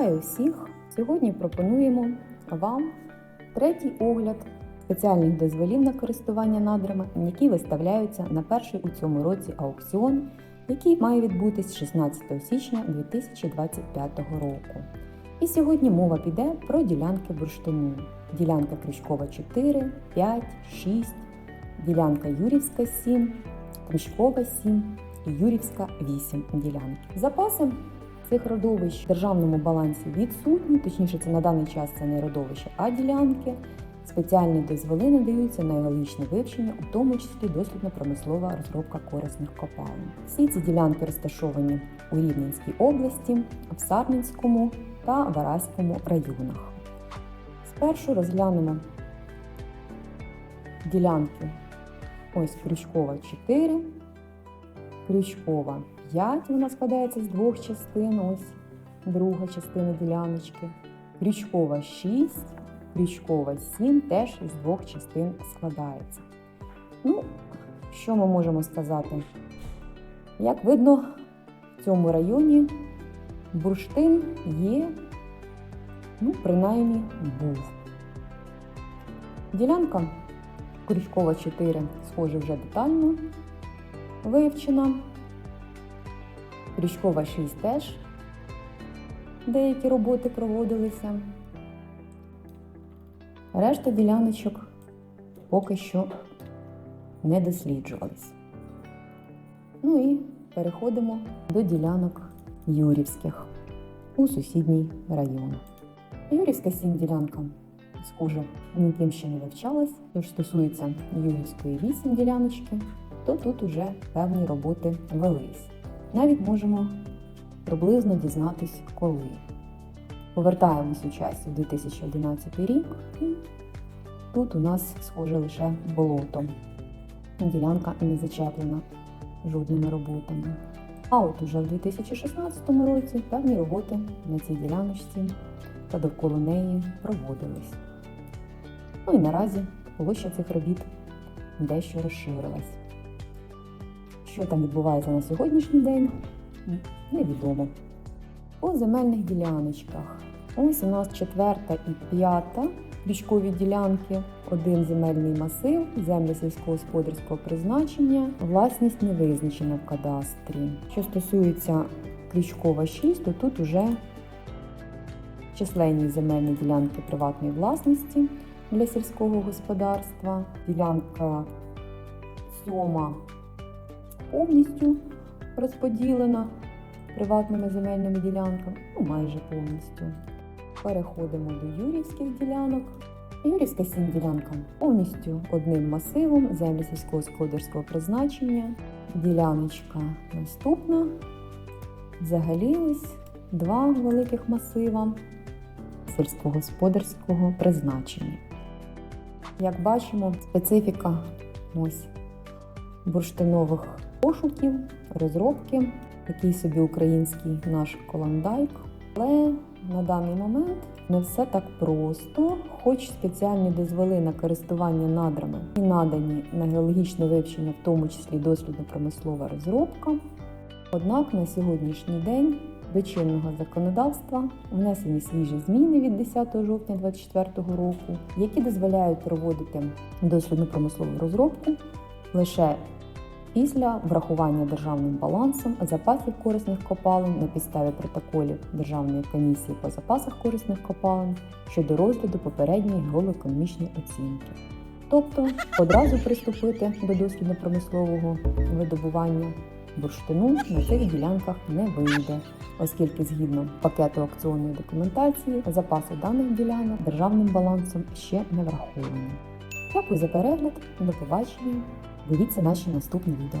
Вітаю всіх! Сьогодні пропонуємо вам третій огляд спеціальних дозволів на користування надрами, які виставляються на перший у цьому році аукціон, який має відбутись 16 січня 2025 року. І сьогодні мова піде про ділянки бурштину. Ділянка Крючкова 4, 5, 6, ділянка Юрівська 7, Крючкова 7 і Юрівська 8 ділянки. Запаси цих родовищ в державному балансі відсутні, точніше, це на даний час це не родовище, а ділянки. Спеціальні дозволи надаються на геологічне вивчення, у тому числі дослідно-промислова розробка корисних копалин. Всі ці ділянки розташовані у Рівненській області, в Сарненському та Вараському районах. Спершу розглянемо ділянки ось Крючкова 4, Крючкова 5, вона складається з двох частин, ось друга частина діляночки. Крючкова 6, Крючкова 7 теж із двох частин складається. Ну, що ми можемо сказати? Як видно, в цьому районі бурштин є, ну, принаймні, був. Ділянка Крючкова 4, схоже, вже детально вивчена. Крючкова 6 теж деякі роботи проводилися. Решта діляночок поки що не досліджувались. Ну і переходимо до ділянок Юрівських у сусідній район. Юрівська 7 ділянка схоже ніким ще не вивчалась, тож стосується Юрівської 8 діляночки, то тут уже певні роботи велись. Навіть можемо приблизно дізнатись, коли. Повертаємось у часі в 2011 рік, і тут у нас схоже лише болото. Ділянка не зачеплена жодними роботами. А от уже в 2016 році певні роботи на цій діляночці та довкола неї проводились. Ну і наразі площа цих робіт дещо розширилась. Що там відбувається на сьогоднішній день, невідомо. По земельних діляночках. Ось у нас четверта і п'ята крючкові ділянки, один земельний масив, землі сільськогосподарського призначення, власність не визначена в кадастрі. Що стосується Крючкова 6, то тут уже численні земельні ділянки приватної власності для сільського господарства, ділянка сьома повністю розподілена приватними земельними ділянками, ну майже повністю. Переходимо до юрівських ділянок. Юрівська сім ділянка повністю одним масивом землі сільськогосподарського призначення. Діляночка наступна. Взагалі ось два великих масива сільськогосподарського призначення. Як бачимо, специфіка ось бурштинових пошуків, розробки, такий собі український наш колондайк. Але на даний момент не все так просто, хоч спеціальні дозволи на користування надрами і надані на геологічне вивчення, в тому числі дослідно-промислова розробка. Однак на сьогоднішній день до чинного законодавства внесені свіжі зміни від 10 жовтня 2024 року, які дозволяють проводити дослідно-промислову розробку лише після врахування державним балансом запасів корисних копалин на підставі протоколів Державної комісії по запасах корисних копалин щодо розгляду попередньої геоекономічної оцінки. Тобто одразу приступити до дослідно-промислового видобування бурштину на цих ділянках не вийде, оскільки згідно пакету аукціонної документації запаси даних ділянок державним балансом ще не враховані. Дякую за перегляд, до побачення. Дивіться наші наступні відео.